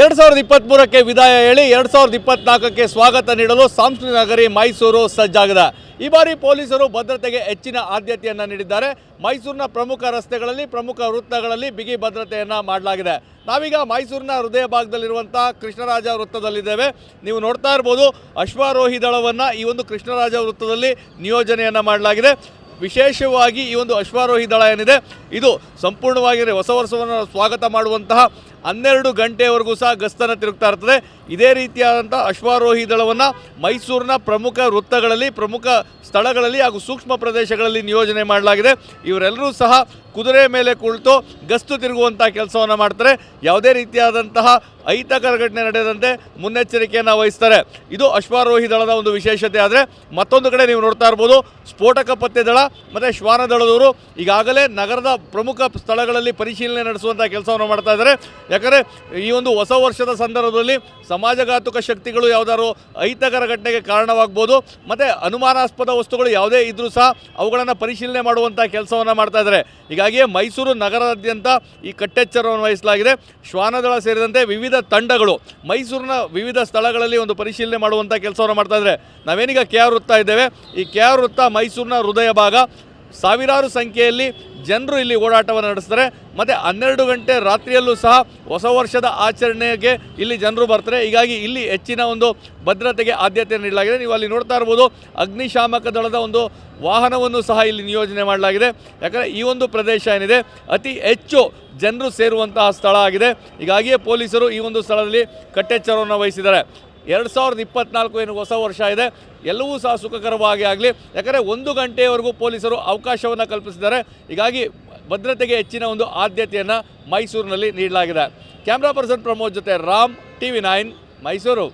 ಎರಡು ಸಾವಿರದ ಇಪ್ಪತ್ತ್ಮೂರಕ್ಕೆ ವಿದಾಯ ಹೇಳಿ ಎರಡು ಸಾವಿರದ ಇಪ್ಪತ್ನಾಲ್ಕಕ್ಕೆ ಸ್ವಾಗತ ನೀಡಲು ಸಾಂಸ್ಕೃತಿಕ ನಗರಿ ಮೈಸೂರು ಸಜ್ಜಾಗಿದೆ. ಈ ಬಾರಿ ಪೊಲೀಸರು ಭದ್ರತೆಗೆ ಹೆಚ್ಚಿನ ಆದ್ಯತೆಯನ್ನು ನೀಡಿದ್ದಾರೆ. ಮೈಸೂರಿನ ಪ್ರಮುಖ ರಸ್ತೆಗಳಲ್ಲಿ, ಪ್ರಮುಖ ವೃತ್ತಗಳಲ್ಲಿ ಬಿಗಿ ಭದ್ರತೆಯನ್ನು ಮಾಡಲಾಗಿದೆ. ನಾವೀಗ ಮೈಸೂರಿನ ಹೃದಯ ಭಾಗದಲ್ಲಿರುವಂತಹ ಕೃಷ್ಣರಾಜ ವೃತ್ತದಲ್ಲಿದ್ದೇವೆ. ನೀವು ನೋಡ್ತಾ ಇರ್ಬೋದು ಅಶ್ವಾರೋಹಿ ದಳವನ್ನು ಈ ಒಂದು ಕೃಷ್ಣರಾಜ ವೃತ್ತದಲ್ಲಿ ನಿಯೋಜನೆಯನ್ನು ಮಾಡಲಾಗಿದೆ. ವಿಶೇಷವಾಗಿ ಈ ಒಂದು ಅಶ್ವಾರೋಹಿ ದಳ ಏನಿದೆ, ಇದು ಸಂಪೂರ್ಣವಾಗಿ ಹೊಸ ವರ್ಷವನ್ನು ಸ್ವಾಗತ ಮಾಡುವಂತಹ ಹನ್ನೆರಡು ಗಂಟೆವರೆಗೂ ಸಹ ಗಸ್ತನ್ನು ತಿರುಗ್ತಾ ಇರ್ತದೆ. ಇದೇ ರೀತಿಯಾದಂಥ ಅಶ್ವಾರೋಹಿ ದಳವನ್ನು ಮೈಸೂರಿನ ಪ್ರಮುಖ ವೃತ್ತಗಳಲ್ಲಿ, ಪ್ರಮುಖ ಸ್ಥಳಗಳಲ್ಲಿ ಹಾಗೂ ಸೂಕ್ಷ್ಮ ಪ್ರದೇಶಗಳಲ್ಲಿ ನಿಯೋಜನೆ ಮಾಡಲಾಗಿದೆ. ಇವರೆಲ್ಲರೂ ಸಹ ಕುದುರೆ ಮೇಲೆ ಕುಳಿತು ಗಸ್ತು ತಿರುಗುವಂಥ ಕೆಲಸವನ್ನು ಮಾಡ್ತಾರೆ. ಯಾವುದೇ ರೀತಿಯಾದಂತಹ ಅಹಿತಕರ ಘಟನೆ ನಡೆಯದಂತೆ ಮುನ್ನೆಚ್ಚರಿಕೆಯನ್ನು ವಹಿಸ್ತಾರೆ. ಇದು ಅಶ್ವಾರೋಹಿ ದಳದ ಒಂದು ವಿಶೇಷತೆ. ಆದರೆ ಮತ್ತೊಂದು ಕಡೆ ನೀವು ನೋಡ್ತಾ ಇರ್ಬೋದು, ಸ್ಫೋಟಕ ಪತ್ತೆ ದಳ ಮತ್ತು ಶ್ವಾನ ದಳದವರು ಈಗಾಗಲೇ ನಗರದ ಪ್ರಮುಖ ಸ್ಥಳಗಳಲ್ಲಿ ಪರಿಶೀಲನೆ ನಡೆಸುವಂಥ ಕೆಲಸವನ್ನು ಮಾಡ್ತಾ ಇದ್ದಾರೆ. ಯಾಕಂದರೆ ಈ ಒಂದು ಹೊಸ ವರ್ಷದ ಸಂದರ್ಭದಲ್ಲಿ ಸಮಾಜಘಾತುಕ ಶಕ್ತಿಗಳು ಯಾವುದಾದ್ರು ಅಹಿತಕರ ಘಟನೆಗೆ ಕಾರಣವಾಗ್ಬೋದು. ಮತ್ತು ಅನುಮಾನಾಸ್ಪದ ವಸ್ತುಗಳು ಯಾವುದೇ ಇದ್ದರೂ ಸಹ ಅವುಗಳನ್ನು ಪರಿಶೀಲನೆ ಮಾಡುವಂಥ ಕೆಲಸವನ್ನು ಮಾಡ್ತಾ ಇದ್ದಾರೆ. ಹೀಗಾಗಿಯೇ ಮೈಸೂರು ನಗರದಾದ್ಯಂತ ಈ ಕಟ್ಟೆಚ್ಚರವನ್ನು ವಹಿಸಲಾಗಿದೆ. ಶ್ವಾನದಳ ಸೇರಿದಂತೆ ವಿವಿಧ ತಂಡಗಳು ಮೈಸೂರಿನ ವಿವಿಧ ಸ್ಥಳಗಳಲ್ಲಿ ಒಂದು ಪರಿಶೀಲನೆ ಮಾಡುವಂಥ ಕೆಲಸವನ್ನು ಮಾಡ್ತಾ ಇದ್ದಾರೆ. ನಾವೇನೀಗ ಕೆ ಆರ್ ವೃತ್ತ ಇದ್ದೇವೆ. ಈ ಕೆ ಆರ್ ವೃತ್ತ ಮೈಸೂರಿನ ಹೃದಯ ಭಾಗ. ಸಾವಿರಾರು ಸಂಖ್ಯೆಯಲ್ಲಿ ಜನರು ಇಲ್ಲಿ ಓಡಾಟವನ್ನು ನಡೆಸ್ತಾರೆ ಮತ್ತು ಹನ್ನೆರಡು ಗಂಟೆ ರಾತ್ರಿಯಲ್ಲೂ ಸಹ ಹೊಸ ವರ್ಷದ ಆಚರಣೆಗೆ ಇಲ್ಲಿ ಜನರು ಬರ್ತಾರೆ. ಹೀಗಾಗಿ ಇಲ್ಲಿ ಹೆಚ್ಚಿನ ಒಂದು ಭದ್ರತೆಗೆ ಆದ್ಯತೆ ನೀಡಲಾಗಿದೆ. ನೀವು ಅಲ್ಲಿ ನೋಡ್ತಾ ಇರ್ಬೋದು ಅಗ್ನಿಶಾಮಕ ದಳದ ಒಂದು ವಾಹನವನ್ನು ಸಹ ಇಲ್ಲಿ ನಿಯೋಜನೆ ಮಾಡಲಾಗಿದೆ. ಯಾಕಂದರೆ ಈ ಒಂದು ಪ್ರದೇಶ ಏನಿದೆ, ಅತಿ ಹೆಚ್ಚು ಜನರು ಸೇರುವಂತಹ ಸ್ಥಳ ಆಗಿದೆ. ಹೀಗಾಗಿಯೇ ಪೊಲೀಸರು ಈ ಒಂದು ಸ್ಥಳದಲ್ಲಿ ಕಟ್ಟೆಚ್ಚರವನ್ನು ವಹಿಸಿದ್ದಾರೆ. ಎರಡು ಸಾವಿರದ ಇಪ್ಪತ್ನಾಲ್ಕು ಏನು ಹೊಸ ವರ್ಷ ಇದೆ, ಎಲ್ಲವೂ ಸಹ ಸುಖಕರವಾಗಿ ಆಗಲಿ. ಯಾಕಂದರೆ ಒಂದು ಗಂಟೆಯವರೆಗೂ ಪೊಲೀಸರು ಅವಕಾಶವನ್ನು ಕಲ್ಪಿಸಿದ್ದಾರೆ. ಹೀಗಾಗಿ ಭದ್ರತೆಗೆ ಹೆಚ್ಚಿನ ಒಂದು ಆದ್ಯತೆಯನ್ನು ಮೈಸೂರಿನಲ್ಲಿ ನೀಡಲಾಗಿದೆ. ಕ್ಯಾಮ್ರಾ ಪರ್ಸನ್ ಪ್ರಮೋದ್ ಜೊತೆ ರಾಮ್ ಟಿ ವಿ ಮೈಸೂರು.